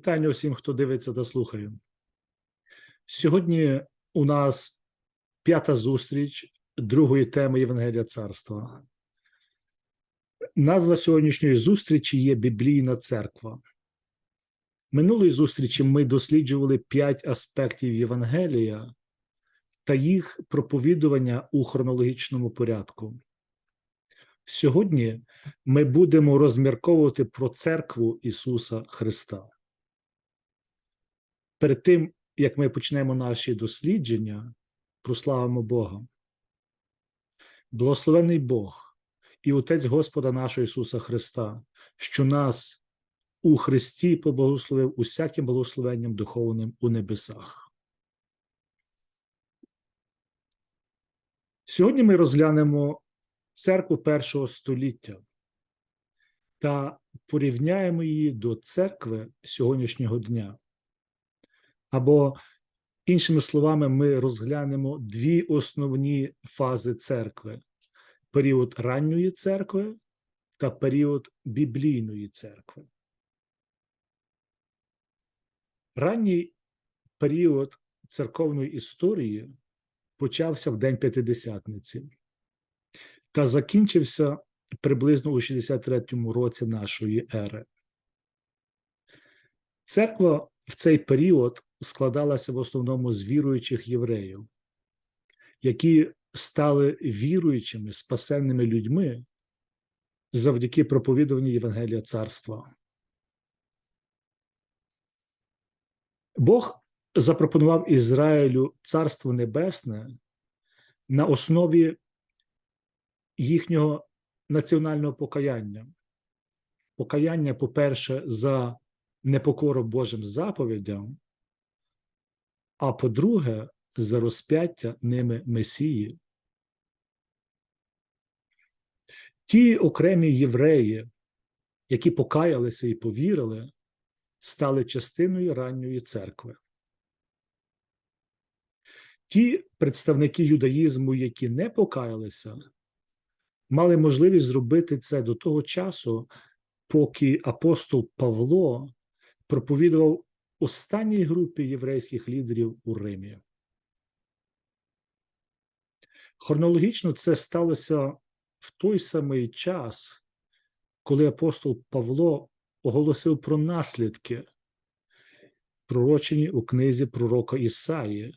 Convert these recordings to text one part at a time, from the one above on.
Вітання усім, хто дивиться та слухає. Сьогодні у нас п'ята зустріч другої теми Євангелія Царства. Назва сьогоднішньої зустрічі є Біблійна церква. Минулої зустрічі ми досліджували п'ять аспектів Євангелія та їх проповідування у хронологічному порядку. Сьогодні ми будемо розмірковувати про церкву Ісуса Христа. Перед тим, як ми почнемо наші дослідження, прославимо Бога. Благословений Бог і Отець Господа нашого Ісуса Христа, що нас у Христі поблагословив усяким благословенням духовним у небесах. Сьогодні ми розглянемо церкву першого століття та порівняємо її до церкви сьогоднішнього дня. Або, іншими словами, ми розглянемо дві основні фази церкви: період ранньої церкви та період біблійної церкви. Ранній період церковної історії почався в День П'ятидесятниці та закінчився приблизно у 63-му році нашої ери. Церква в цей період складалася в основному з віруючих євреїв, які стали віруючими, спасенними людьми завдяки проповідуванню Євангелія Царства. Бог запропонував Ізраїлю Царство Небесне на основі їхнього національного покаяння. Покаяння, по-перше, за непокору Божим заповідям, а по-друге, за розп'яття ними Месії. Ті окремі євреї, які покаялися і повірили, стали частиною ранньої церкви. Ті представники юдаїзму, які не покаялися, мали можливість зробити це до того часу, поки апостол Павло проповідував останній групі єврейських лідерів у Римі. Хронологічно це сталося в той самий час, коли апостол Павло оголосив про наслідки, пророчені у книзі пророка Ісаї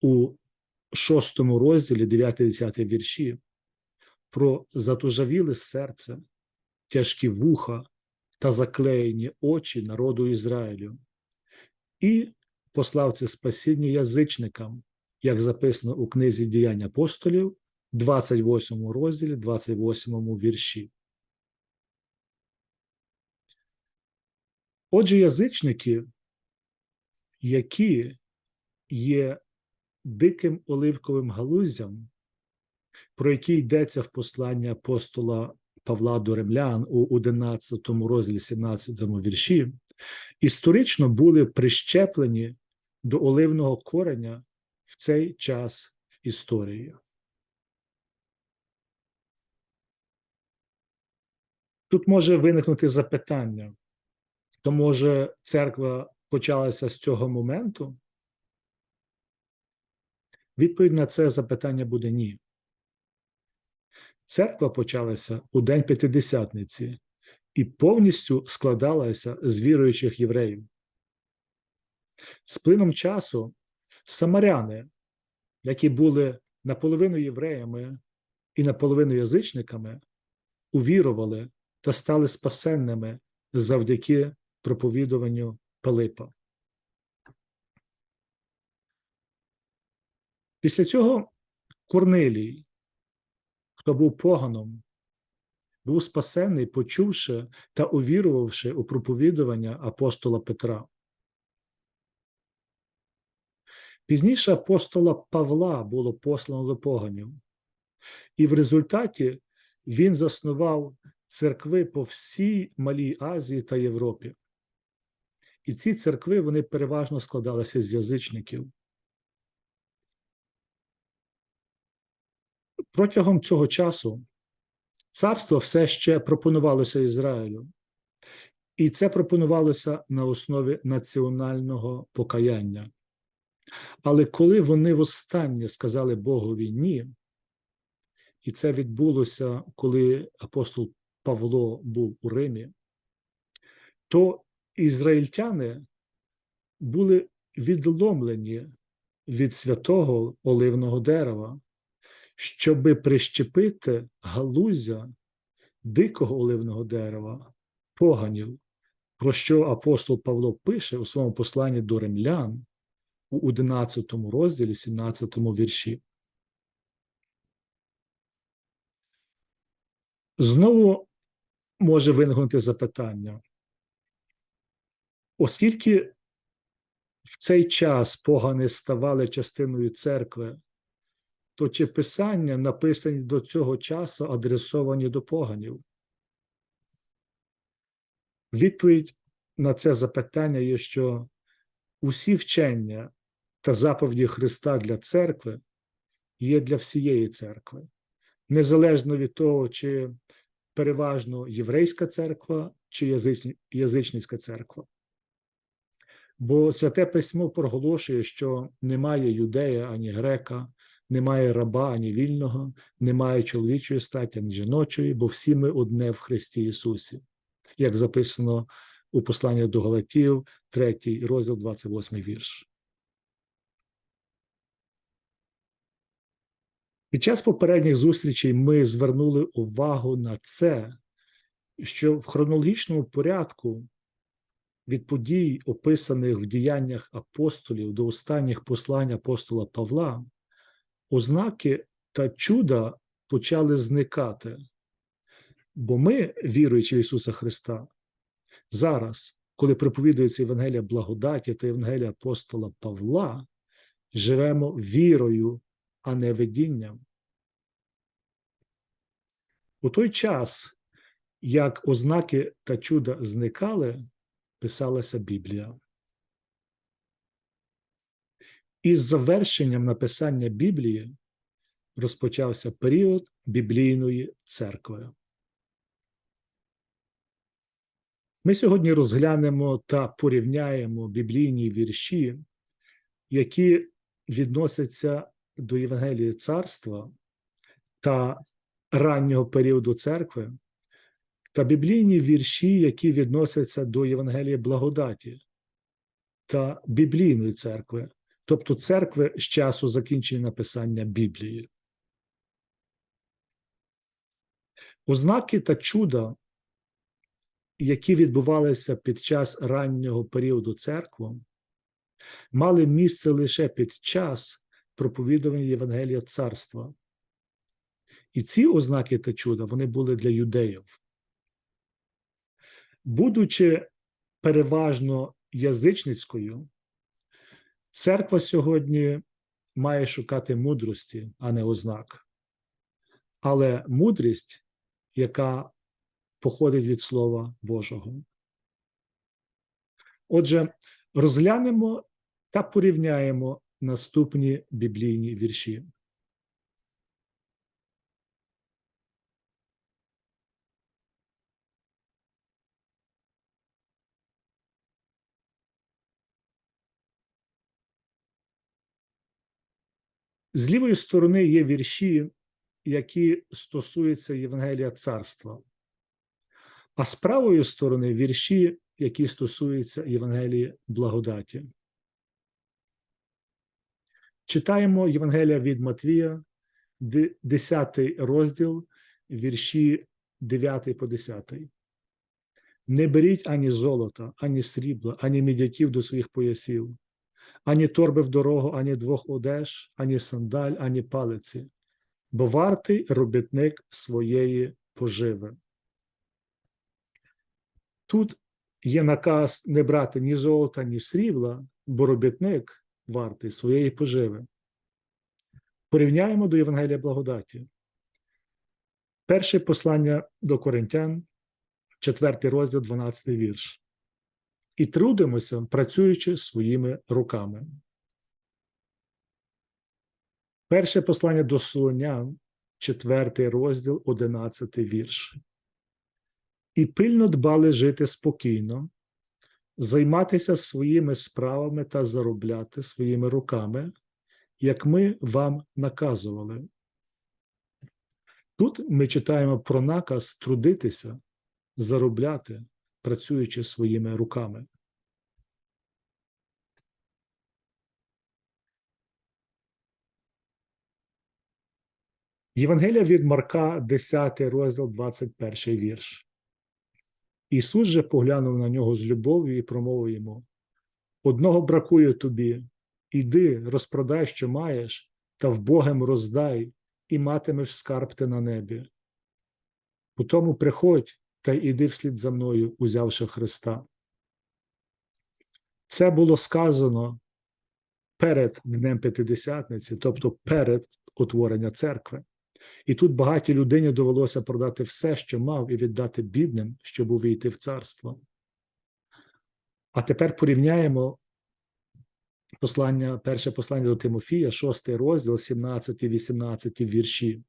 у шостому розділі 9-10 вірші, про затужавіле серце, тяжкі вуха та заклеєні очі народу Ізраїлю, і послав це спасіння язичникам, як записано у книзі діянь апостолів, 28 розділі, 28 вірші. Отже, язичники, які є диким оливковим галуздям, про які йдеться в посланні апостола Павла до Римлян у 11 розділі 17 вірші, історично були прищеплені до оливного кореня в цей час в історії. Тут може виникнути запитання, то може церква почалася з цього моменту? Відповідь на це запитання буде ні. Церква почалася у День П'ятидесятниці і повністю складалася з віруючих євреїв. З плином часу самаряни, які були наполовину євреями і наполовину язичниками, увірували та стали спасенними завдяки проповідуванню Пилипа. Після цього Корнилій, хто був поганом, був спасений, почувши та увірувавши у проповідування апостола Петра. Пізніше апостола Павла було послано до поганів, і в результаті він заснував церкви по всій Малій Азії та Європі. І ці церкви вони переважно складалися з язичників. Протягом цього часу царство все ще пропонувалося Ізраїлю, І це пропонувалося на основі національного покаяння. Але коли вони востаннє сказали Богові ні, і це відбулося, коли апостол Павло був у Римі, то ізраїльтяни були відломлені від святого оливного дерева, щоби прищепити галузя дикого оливного дерева, поганів, про що апостол Павло пише у своєму посланні до римлян у 11 розділі, 17 вірші. Знову може виникнути запитання, оскільки в цей час погани ставали частиною церкви, то чи писання, написані до цього часу, адресовані до поганів? Відповідь на це запитання є, що усі вчення та заповіді Христа для церкви є для всієї церкви, незалежно від того, чи переважно єврейська церква чи язичницька церква. Бо святе письмо проголошує, що немає юдея ані грека, немає раба ані вільного, немає чоловічої статі, ані жіночої, бо всі ми одне в Христі Ісусі, як записано у посланні до Галатів, 3 розділ, 28 вірш. Під час попередніх зустрічей ми звернули увагу на це, що в хронологічному порядку від подій, описаних в діяннях апостолів до останніх послань апостола Павла, ознаки та чуда почали зникати. Бо ми, віруючи в Ісуса Христа, зараз, коли проповідується Євангелія благодаті та Євангелія апостола Павла, живемо вірою, а не видінням. У той час, як ознаки та чуда зникали, писалася Біблія. Із завершенням написання Біблії розпочався період біблійної церкви. Ми сьогодні розглянемо та порівняємо біблійні вірші, які відносяться до Євангелії царства та раннього періоду церкви, та біблійні вірші, які відносяться до Євангелії благодаті та біблійної церкви, тобто церкви з часу закінчення написання Біблії. Ознаки та чуда, які відбувалися під час раннього періоду церкви, мали місце лише під час проповідування Євангелія царства. І ці ознаки та чуда вони були для юдеїв. Будучи переважно язичницькою, церква сьогодні має шукати мудрості, а не ознак. Але мудрість, яка походить від Слова Божого. Отже, розглянемо та порівняємо наступні біблійні вірші. З лівої сторони є вірші, які стосуються Євангелія царства, а з правої сторони вірші, які стосуються Євангелії благодаті. Читаємо Євангелія від Матвія, 10 розділ, вірші 9 по 10. Не беріть ані золота, ані срібла, ані мідяків до своїх поясів ані торби в дорогу, ані двох одеж, ані сандаль, ані палиці, бо вартий робітник своєї поживи. Тут є наказ не брати ні золота, ні срібла, бо робітник вартий своєї поживи. Порівняємо до Євангелія благодаті. Перше послання до Коринтян, 4 розділ, 12 вірш і трудимося, працюючи своїми руками. Перше послання до Солонян, четвертий розділ, одинадцятий вірш. і пильно дбали жити спокійно, займатися своїми справами та заробляти своїми руками, як ми вам наказували. Тут ми читаємо про наказ трудитися, заробляти, працюючи своїми руками. Євангелія від Марка, 10 розділ, 21 вірш. Ісус же поглянув на нього з любов'ю і промовив йому: Одного бракує тобі, іди, розпродай, що маєш, та вбогим роздай, і матимеш скарб ти на небі. Потому приходь та й іди вслід за мною, узявши Христа. Це було сказано перед Днем П'ятидесятниці, тобто перед утворенням церкви. І тут багатій людині довелося продати все, що мав, і віддати бідним, щоб увійти в царство. А тепер порівняємо послання, перше послання до Тимофія, 6 розділ, 17, 18 вірші.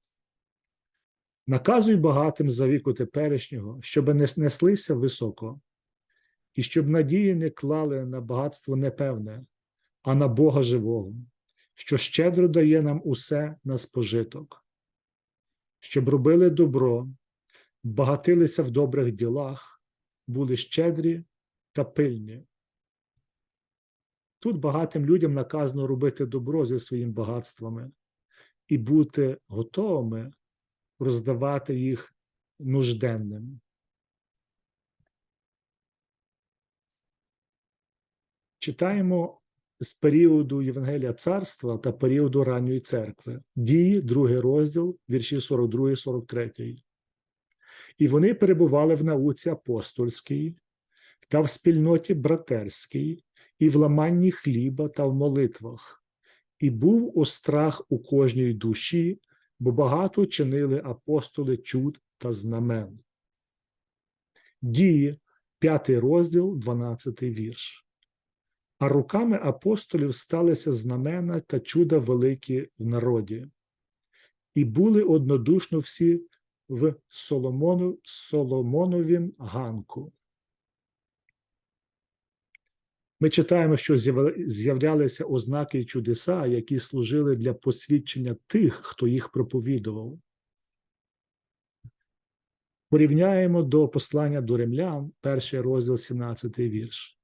Наказуй багатим за віку теперішнього, щоб не снеслися високо, і щоб надії не клали на багатство непевне, а на Бога живого, що щедро дає нам усе на спожиток щоб робили добро, багатилися в добрих ділах, були щедрі та пильні. Тут багатим людям наказано робити добро зі своїми багатствами і бути готовими роздавати їх нужденним. Читаємо з періоду Євангелія царства та періоду ранньої церкви, дії, другий розділ, вірші 42, 43. І вони перебували в науці апостольській та в спільноті братерській, і в ламанні хліба та в молитвах, і був острах у кожній душі, бо багато чинили апостоли чуд та знамен. Дії, п'ятий розділ, 12 вірш а руками апостолів сталися знамена та чуда великі в народі, і були однодушно всі в Соломону, Соломоновім ганку. Ми читаємо, що з'являлися ознаки і чудеса, які служили для посвідчення тих, хто їх проповідував. Порівняємо до послання до римлян, перший розділ, 17 вірш.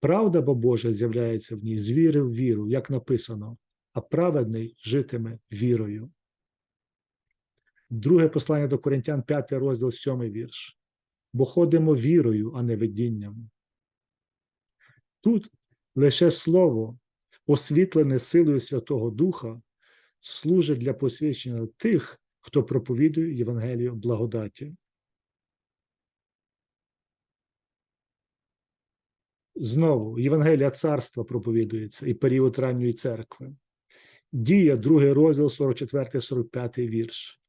Правда бо Божа з'являється в ній з віри в віру, як написано, а праведний житиме вірою. Друге послання до Коринтян, 5 розділ 7 вірш. Бо ходимо вірою, а не видінням. Тут лише слово, освітлене силою Святого Духа, служить для посвідчення тих, хто проповідує Євангелію благодаті. Знову Євангелія царства проповідується і період ранньої церкви. Дія, другий розділ, 44, 45 вірш.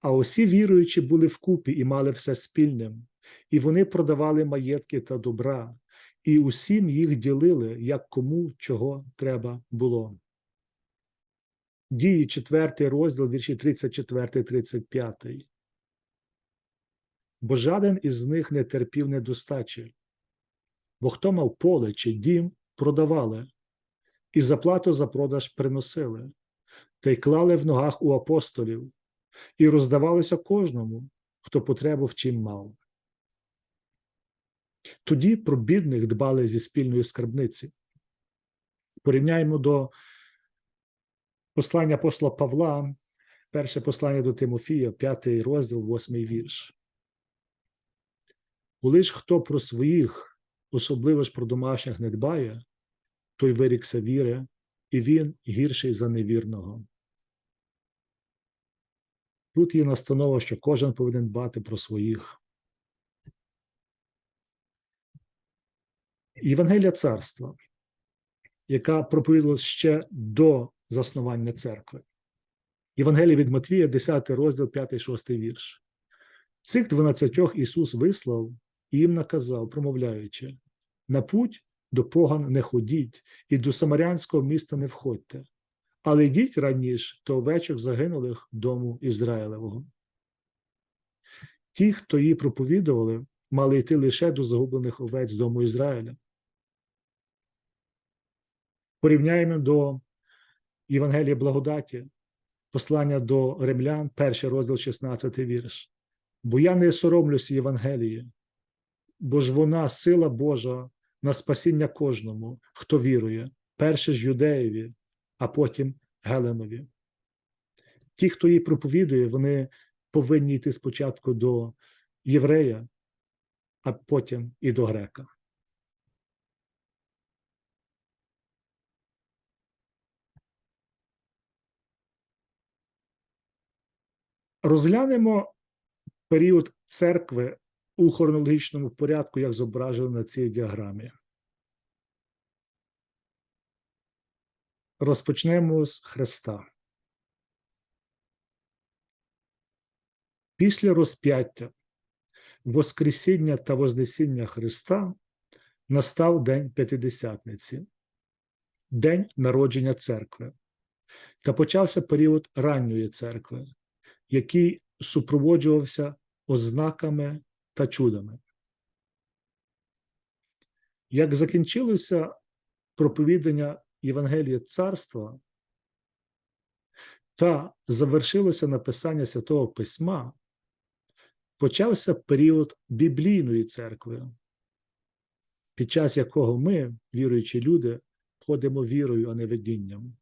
А усі віруючі були вкупі і мали все спільним, і вони продавали маєтки та добра, і усім їх ділили, як кому чого треба було. Дії, 4 розділ, вірші 34, 35. Бо жаден із них не терпів недостачі бо хто мав поле чи дім, продавали, і заплату за продаж приносили, та й клали в ногах у апостолів, і роздавалися кожному, хто потребу в чим мав. Тоді про бідних дбали зі спільної скарбниці. Порівняємо до послання апостола Павла, перше послання до Тимофія, п'ятий розділ, восьмий вірш. Коли ж хто про своїх особливо ж про домашніх не дбає, той вирікся віри, і він гірший за невірного. Тут є настанова, що кожен повинен дбати про своїх. Євангелія царства, яка проповідувалася ще до заснування церкви. Євангелія від Матвія, 10 розділ, 5, 6 вірш. Цих дванадцятьох Ісус вислав і їм наказав, промовляючи: на путь до поган не ходіть, і до Самарянського міста не входьте, але йдіть раніше до овечок загинулих дому Ізраїлевого. Ті, хто її проповідували, мали йти лише до загублених овець дому Ізраїля. Порівняємо до Євангелія благодаті, послання до римлян, перший розділ, 16 вірш. Бо я не соромлюся Євангелії, бо ж вона сила Божа на спасіння кожному, хто вірує, перше ж юдеєві, а потім Геленові. Ті, хто її проповідує, вони повинні йти спочатку до єврея, а потім і до грека. Розглянемо період церкви у хронологічному порядку, як зображено на цій діаграмі. Розпочнемо з Христа. Після розп'яття, Воскресіння та Вознесіння Христа настав День П'ятидесятниці, День народження церкви, та почався період ранньої церкви, який супроводжувався ознаками та чудами. Як закінчилося проповідання Євангелія Царства та завершилося написання Святого Письма, почався період біблійної церкви, під час якого ми, віруючі люди, ходимо вірою, а не видінням.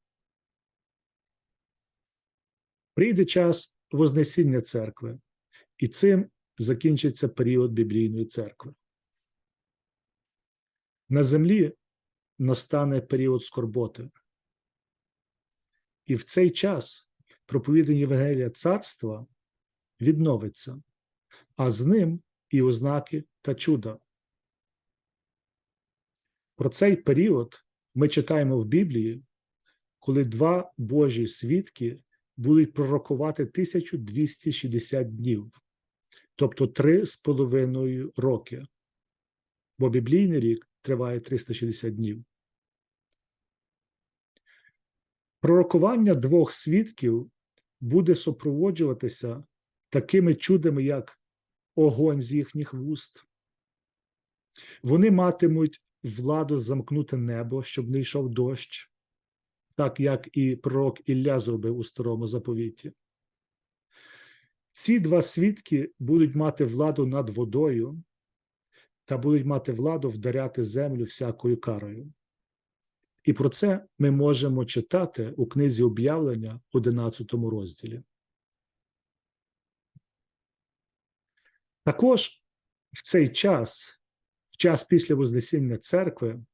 Прийде час Вознесіння церкви, і цим закінчиться період біблійної церкви. На землі настане період скорботи. І в цей час проповідання Євангелія царства відновиться, а з ним і ознаки та чуда. Про цей період ми читаємо в Біблії, коли два Божі свідки будуть пророкувати 1260 днів, тобто три з половиною роки, бо біблійний рік триває 360 днів. Пророкування двох свідків буде супроводжуватися такими чудами, як огонь з їхніх вуст. Вони матимуть владу замкнути небо, щоб не йшов дощ, так як і пророк Ілля зробив у старому заповіті. Ці два свідки будуть мати владу над водою та будуть мати владу вдаряти землю всякою карою. І про це ми можемо читати у книзі об'явлення 11 розділі. Також в цей час, в час після Вознесіння церкви,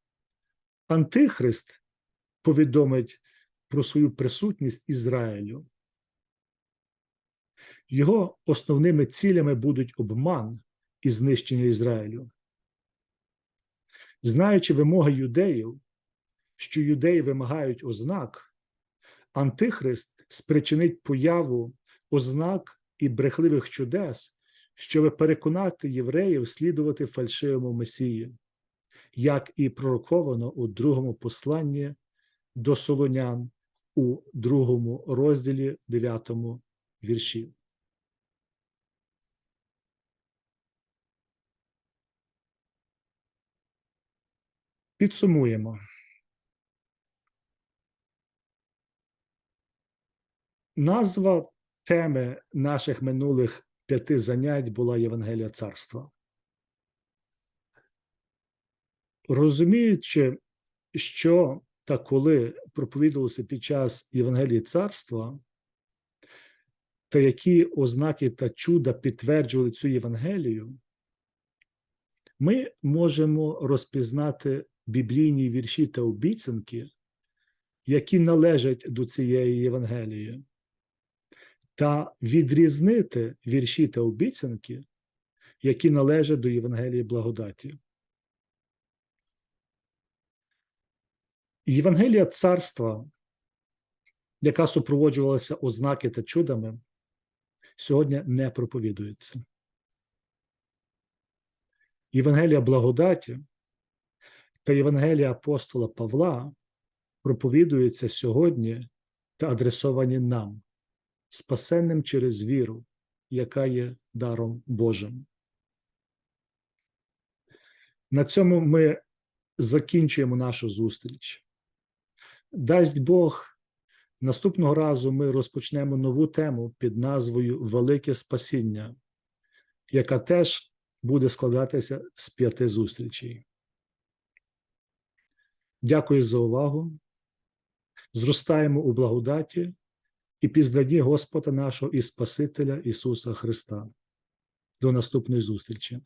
Антихрист повідомить про свою присутність Ізраїлю. Його основними цілями будуть обман і знищення Ізраїлю. Знаючи вимоги юдеїв, що юдеї вимагають ознак, Антихрист спричинить появу ознак і брехливих чудес, щоб переконати євреїв слідувати фальшивому Месії, як і пророковано у другому посланні до Солонян у другому розділі, дев'ятому вірші. Підсумуємо. Назва теми наших минулих п'яти занять була Євангелія царства. Розуміючи, що та коли проповідувалося під час Євангелії царства, та які ознаки та чуда підтверджували цю Євангелію, ми можемо розпізнати біблійні вірші та обіцянки, які належать до цієї Євангелії, та відрізнити вірші та обіцянки, які належать до Євангелії благодаті. Євангелія царства, яка супроводжувалася ознаки та чудами, сьогодні не проповідується. Євангелія благодаті та Євангелія апостола Павла проповідуються сьогодні та адресовані нам, спасенним через віру, яка є даром Божим. На цьому ми закінчуємо нашу зустріч. Дасть Бог, наступного разу ми розпочнемо нову тему під назвою Велике Спасіння, яка теж буде складатися з п'яти зустрічей. Дякую за увагу. Зростаємо у благодаті і пізнанні Господа нашого і Спасителя Ісуса Христа. До наступної зустрічі.